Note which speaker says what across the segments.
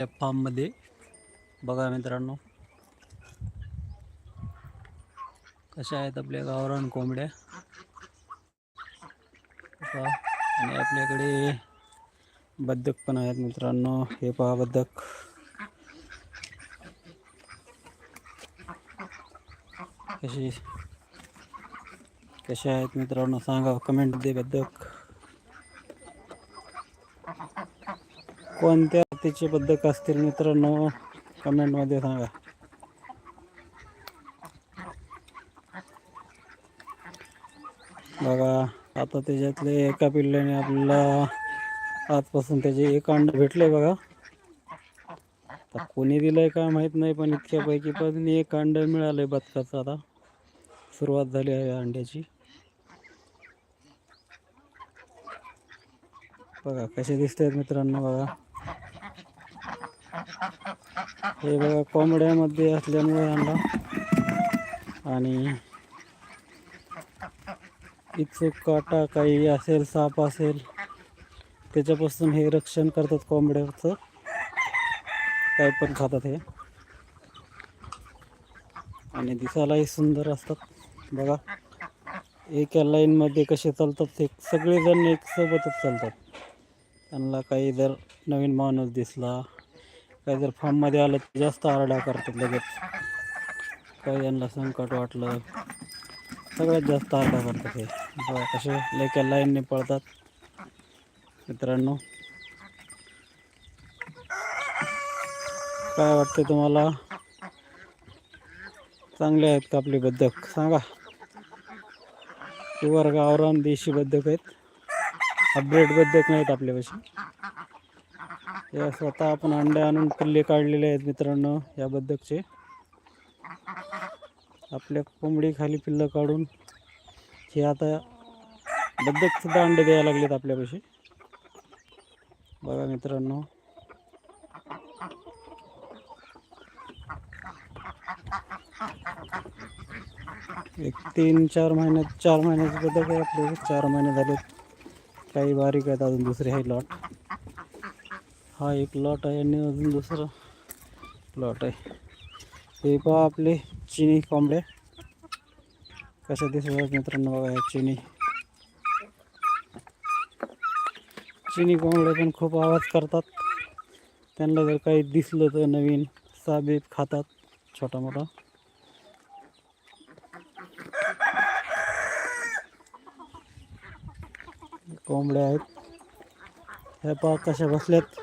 Speaker 1: या फार्ममध्ये. बघा मित्रांनो. कशा आहेत आपल्या गावरान कोंबड्या? आणि आपल्याकडे बदक पण आहेत मित्रांनो. हे पहा बदक कशी? कशा आहेत मित्रांनो? सांगा कमेंट दे बदक कोणत्या जातीचे बदक असतील मित्रांनो कमेंटमध्ये सांगा. बघा आता त्याच्यातले एका पिल्ल्याने आपल्याला आजपासून त्याचे एक अंड भेटले बघा. आता कोणी दिलंय काय माहीत नाही पण इतक्यापैकी पण एक अंड मिळालंय बदकाचं आता. सुरुवात झाली आहे अंड्याची. बघा कसे दिसत आहेत मित्रांनो बघा. हे बघा कोंबड्यामध्ये असल्यामुळे यांना आणि इचूक काटा काही असेल साप असेल त्याच्यापासून हे रक्षण करतात कोंबड्याचं. काय पण खातात हे. आणि दिसायलाही सुंदर असतात. बघा एका लाईनमध्ये कसे चालतात ते सगळेजण एक सोबतच चालतात. त्यांना काही जर नवीन माणूस दिसला काही जर फार्ममध्ये आलं तर जास्त आरडा करतात लगेच. काही यांना संकट वाटलं. सगळ्यात जास्त आरडा करतात हे. कसे लेक्या लाईनने पळतात. मित्रांनो. काय वाटतं तुम्हाला? चांगले आहेत का आपले बद्धक सांगा. किंवा गावरान देशी बद्धक आहेत. अपडेट बद्धक नाहीत आपल्यापाशी. हे स्वतः आपण अंडे आणून पिल्ले काढलेले आहेत मित्रांनो या बदकचे आपल्या कोंबडी खाली पिल्लं काढून हे आता बदक सुद्धा अंडे द्यायला लागलेत आपल्यापाशी. बघा मित्रांनो. एक तीन चार महिन्यात चार महिन्याचे बदक आहे आपले. चार महिने झालेत. काही बारीक आहेत अजून दुसरे आहे लॉट हा एक लॉट आहे आणि अजून दुसरा लॉट आहे. हे पहा आपले चिनी कोंबड्या कशा दिसतात मित्रांनो बघा या चिनी. चिनी कोंबड्या पण खूप आवाज करतात. त्यांना जर काही दिसलं तर नवीन साबीब खातात छोटा मोठा. कोंबड्या आहेत. ह्या पहा कशा बसल्यात.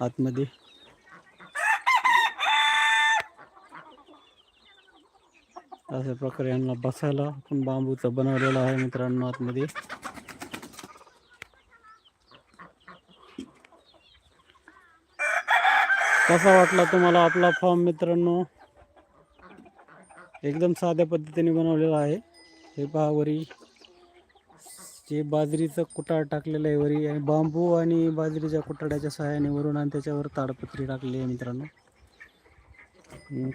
Speaker 1: आतमध्ये. अशा प्रकारे यांना बसायला आपण बांबूचं बनवलेलं आहे मित्रांनो आतमध्ये. कसा वाटला तुम्हाला आपला फॉर्म मित्रांनो? एकदम साध्या पद्धतीने बनवलेला आहे. हे पहा वरी. जे बाजरीचं कुटाळ टाकलेलं आहे वरी आणि बांबू आणि बाजरीच्या कुटाळ्याच्या सहाय्याने वरून आणि त्याच्यावर ताडपत्री टाकली आहे मित्रांनो.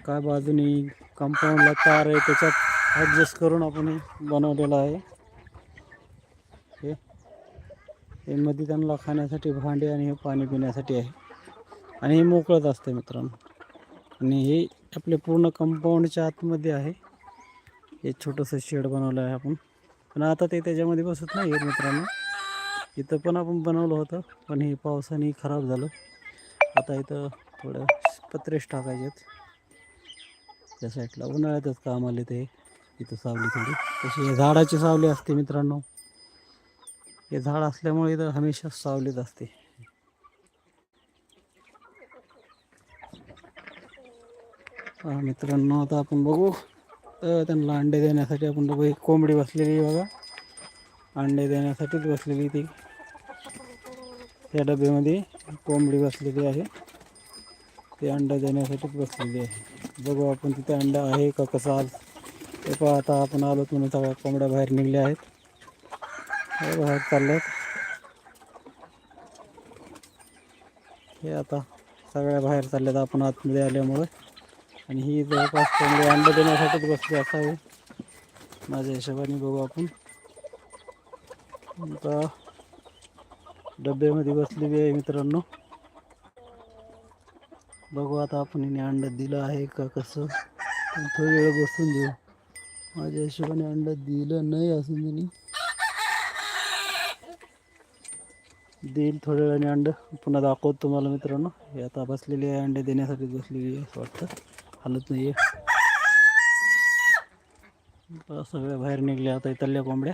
Speaker 1: काय बाजूने कंपाऊंडला तार आहे त्याच्यात ॲडजस्ट करून आपण हे बनवलेलं आहे. हे हे मध्ये त्यांना खाण्यासाठी भांडे आणि हे पाणी पिण्यासाठी आहे. आणि हे मोकळत असतं मित्रांनो. आणि हे आपले पूर्ण कंपाऊंडच्या आतमध्ये आहे. हे छोटंसं शेड बनवलं आहे आपण. पण आता ते त्याच्यामध्ये बसत नाही आहेत मित्रांनो. इथं पण आपण बनवलं होतं पण हे पावसाने खराब झालं. आता इथं थोडं पत्रेश टाकायचे आहेत. त्या साईडला उन्हाळ्यातच काम आले ते. इथं सावली थोडी. तशी हे झाडाची सावली असते मित्रांनो. हे झाड असल्यामुळे इथं हमेशा सावलीत असते. हा मित्रांनो आता आपण बघू. तर त्यांना अंडे देण्यासाठी आपण बघू एक कोंबडी बसलेली आहे बघा. अंडे देण्यासाठीच बसलेली ती. त्या डब्यामध्ये कोंबडी बसलेली आहे. ते अंडा देण्यासाठीच बसलेली आहे. बघू आपण तिथे अंडा आहे का कसा आज ते पहा आता आपण आलो म्हणून सगळ्या कोंबड्या बाहेर निघल्या आहेत. बाहेर चालल्यात. हे आता सगळ्या बाहेर चालल्यात आपण आतमध्ये आल्यामुळे. आणि ही जवळपास कोंबडी अंडं देण्यासाठीच बसली असावी माझ्या हिशोबाने बघू आपण. आता डब्यामध्ये बसलेली आहे मित्रांनो. बघू आता आपण हिने अंड दिलं आहे का कसं? थोडी वेळ बसून देऊ माझ्या हिशोबाने अंड दिलं नाही असून त्यांनी देईल थोड्या वेळाने अंड. पुन्हा दाखवतो तुम्हाला मित्रांनो. हे आता बसलेली आहे अंडे देण्यासाठी बसलेली आहे असं वाटतं. हलत नाही आहे सगळ्या बाहेर निघल्या आता इथल्या कोंबड्या.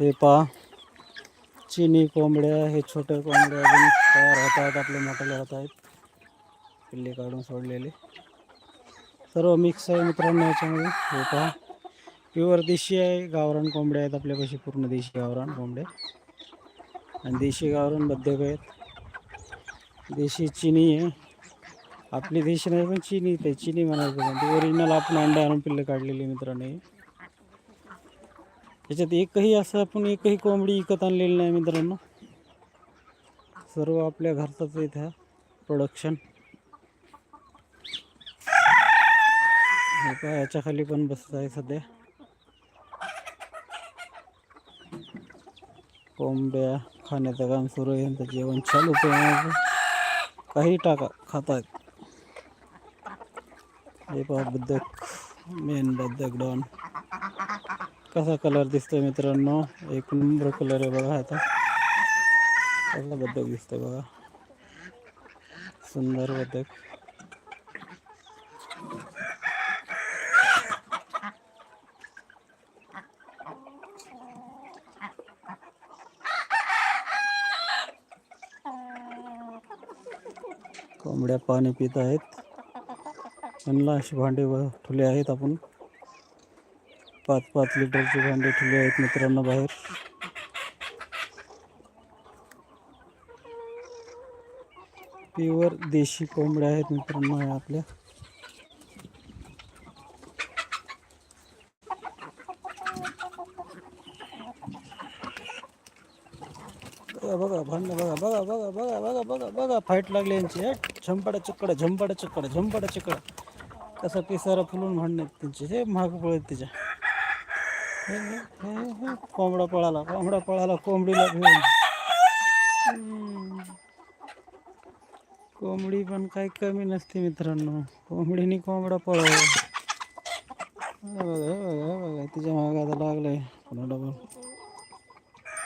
Speaker 1: हे पहा चिनी कोंबड्या हे छोट्या कोंबड्या अजून तयार होत आहेत आपले मोठे होत आहेत. पिल्ले काढून सोडलेले. सर्व मिक्स आहे मित्रांनो याच्यामध्ये. हे पहा. प्युअर देशी आहे गावरान कोंबड्या आहेत आपल्यापाशी पूर्ण देशी गावरान कोंबड्या आणि देशी गावरान बद्धक आहेत. देशी चिनी आहे. आपली देशी नाही पण चिनी ते चिनी म्हणायचं पण ते ओरिजिनल आपण अंडे आणून पिल्ले काढलेली मित्रांनो. हे. याच्यात एकही असं आपण एकही कोंबडी विकत आणलेली नाही मित्रांनो. सर्व आपल्या घरचाच आहे इथं प्रोडक्शन हे याच्या खाली पण बसत आहे सध्या. कोंबड्या खाण्याचं काम सुरू आहे यांचं जेवण चालू आहे काही टाका खात हे पहा बदक मेन बदक डॉन कसा कलर दिसतोय मित्रांनो एक नंबर कलर आहे बघा आता कसा बदक दिसतोय बघा सुंदर बदक कोंबड्या पाणी पित आहेत. त्यांना अशी भांडे व आहेत आपण. पाच पाच लिटरचे भांडे ठुले आहेत मित्रांनो बाहेर. प्युअर देशी कोंबड्या आहेत मित्रांनो आपल्या. बघा बघा भांडणं बघा बघा बघा बघा. फाईट लागली यांची झंपाडा चिकडा झंपाडा चिकडा झंपाडा चिकडा कसा पिसारा फुलून म्हणणे त्यांचे हे महाग पळत त्याच्या हे, कोंबडा पळाला कोंबडा पळाला कोंबडीला घेऊन. कोंबडी पण काही कमी नसते मित्रांनो. कोंबडीने कोंबडा पळव. बघा बघा बघा तिच्यामागे आता लागलंय. कोणाला पण.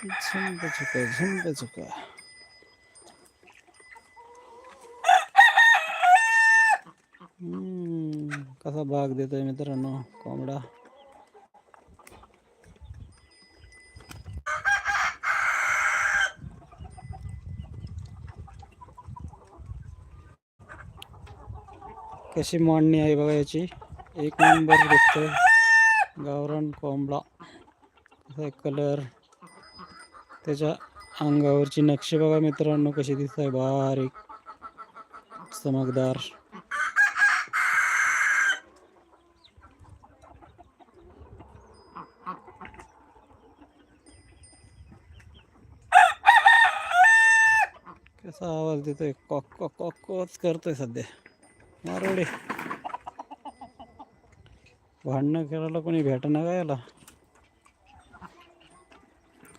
Speaker 1: झंप चुका झंप चुका. कसा भाग देतोय मित्रांनो? कोंबडा. कशी मांडणी आहे बघा याची? एक नंबर दिसतोय. गावरान कोंबडा. कसा कलर त्याच्या अंगावरची नक्षी बघा मित्रांनो कशी दिसत आहे बारीक. चमकदार. असा आवाज देतोय. कॉक कॉक कॉक कॉच करतोय सध्या. मारवडे भांडणं करायला कोणी भेटणं का याला?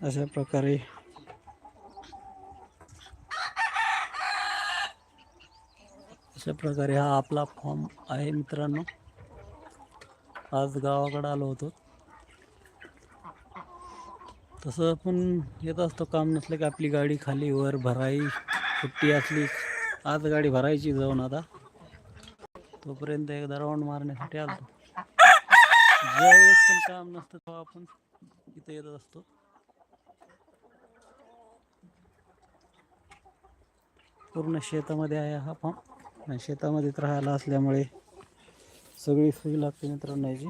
Speaker 1: अशा प्रकारे. अशा प्रकारे हा आपला फॉर्म आहे मित्रांनो. आज गावाकडे आलो होतो. तसं आपण येत असतो. काम नसलं की आपली गाडी खाली वर भराई. सुट्टी असली आज गाडी भरायची जाऊन आता. तोपर्यंत एकदा राऊंड मारण्यासाठी आलो ज्यावेळेस पण काम नसतं तेव्हा आपण इथं येत असतो. पूर्ण शेतामध्ये आहे हा फार्म आणि शेतामध्येच राहायला असल्यामुळे सगळी सोयी लागते मित्रांनो याची.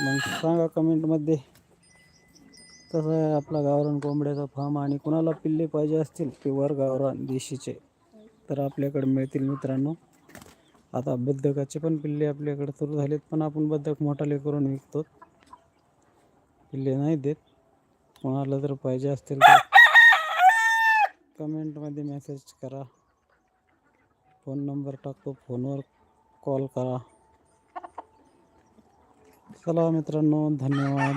Speaker 1: मग सांगा कमेंटमध्ये कसं आहे आपला गावरान कोंबड्याचा फार्म आणि कुणाला पिल्ले पाहिजे असतील प्युअर गावरान देशीचे. तर आपल्याकडे मिळतील मित्रांनो. आता बद्धकाचे पण पिल्ले आपल्याकडे सुरू झालेत पण आपण बदक मोठाले करून विकतो. पिल्ले नाही देत. कोणाला जर पाहिजे असतील तर कमेंटमध्ये मेसेज करा. फोन नंबर टाकतो फोनवर कॉल करा. चला मित्रांनो धन्यवाद.